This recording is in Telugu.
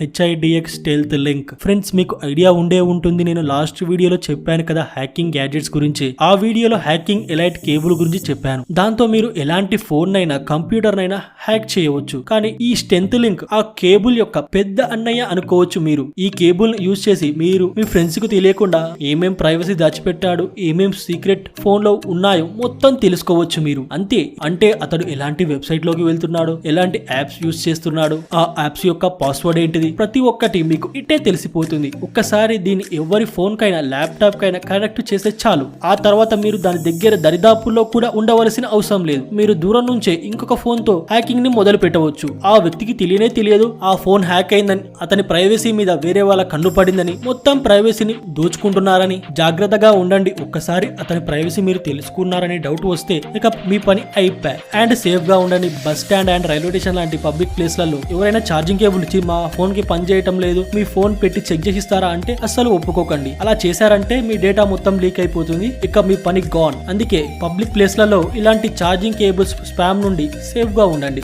హెచ్ఐడిఎక్స్ టెల్త్ లింక్ ఫ్రెండ్స్ మీకు ఐడియా ఉండే ఉంటుంది. నేను లాస్ట్ వీడియోలో చెప్పాను కదా హ్యాకింగ్ గ్యాడ్జెట్స్ గురించి. ఆ వీడియోలో హ్యాకింగ్ ఎలైట్ కేబుల్ గురించి చెప్పాను. దాంతో మీరు ఎలాంటి ఫోన్ అయినా కంప్యూటర్ నైనా హ్యాక్ చేయవచ్చు. కానీ ఈ స్టెంత్ లింక్ ఆ కేబుల్ యొక్క పెద్ద అన్నయ్య అనుకోవచ్చు మీరు. ఈ కేబుల్ యూజ్ చేసి మీరు మీ ఫ్రెండ్స్కు తెలియకుండా ఏమేం ప్రైవసీ దాచిపెట్టాడు ఏమేం సీక్రెట్ ఫోన్లో ఉన్నాయో మొత్తం తెలుసుకోవచ్చు మీరు. అంతే. అంటే అతడు ఎలాంటి వెబ్సైట్లోకి వెళ్తున్నాడు ఎలాంటి యాప్స్ యూజ్ చేస్తున్నాడు ఆ యాప్స్ యొక్క పాస్వర్డ్ ఏంటిది ప్రతి ఒక్కటి మీకు ఇట్టే తెలిసిపోతుంది. ఒక్కసారి దీన్ని ఎవరి ఫోన్ కైనా ల్యాప్టాప్ కైనా కనెక్ట్ చేస్తే చాలు. ఆ తర్వాత మీరు దాని దగ్గర దరిదాపుల్లో కూడా ఉండవలసిన అవసరం లేదు. మీరు దూరం నుంచే ఇంకొక ఫోన్తో హ్యాకింగ్ని మొదలు పెట్టవచ్చు. ఆ వ్యక్తికి తెలియనే తెలియదు. ఆ ఫోన్ హ్యాక్ అయిందని అతని ప్రైవసీ మీద వేరే వాళ్ళ కన్ను పడిందని మొత్తం ప్రైవసీని దోచుకుంటున్నారని జాగ్రత్తగా ఉండండి. ఒక్కసారి అతని ప్రైవసీ మీరు తెలుసుకున్నారని డౌట్ వస్తే ఇక మీ పని అయిపోయి అండ్ సేఫ్గా ఉండండి. Bus stand and railway station లాంటి పబ్లిక్ ప్లేస్లలో ఎవరైనా ఛార్జింగ్ కేబుల్ ఇచ్చి మా ఫోన్ కి పని చేయటం లేదు. మీ ఫోన్ పెట్టి చెక్ చేసిస్తారా అంటే అస్సలు ఒప్పుకోకండి. అలా చేశారంటే మీ డేటా మొత్తం లీక్ అయిపోతుంది. ఇక మీ పని గాన్ అందుకే పబ్లిక్ ప్లేస్లలో ఇలాంటి ఛార్జింగ్ కేబుల్స్ స్పామ్ నుండి సేఫ్గా ఉండండి.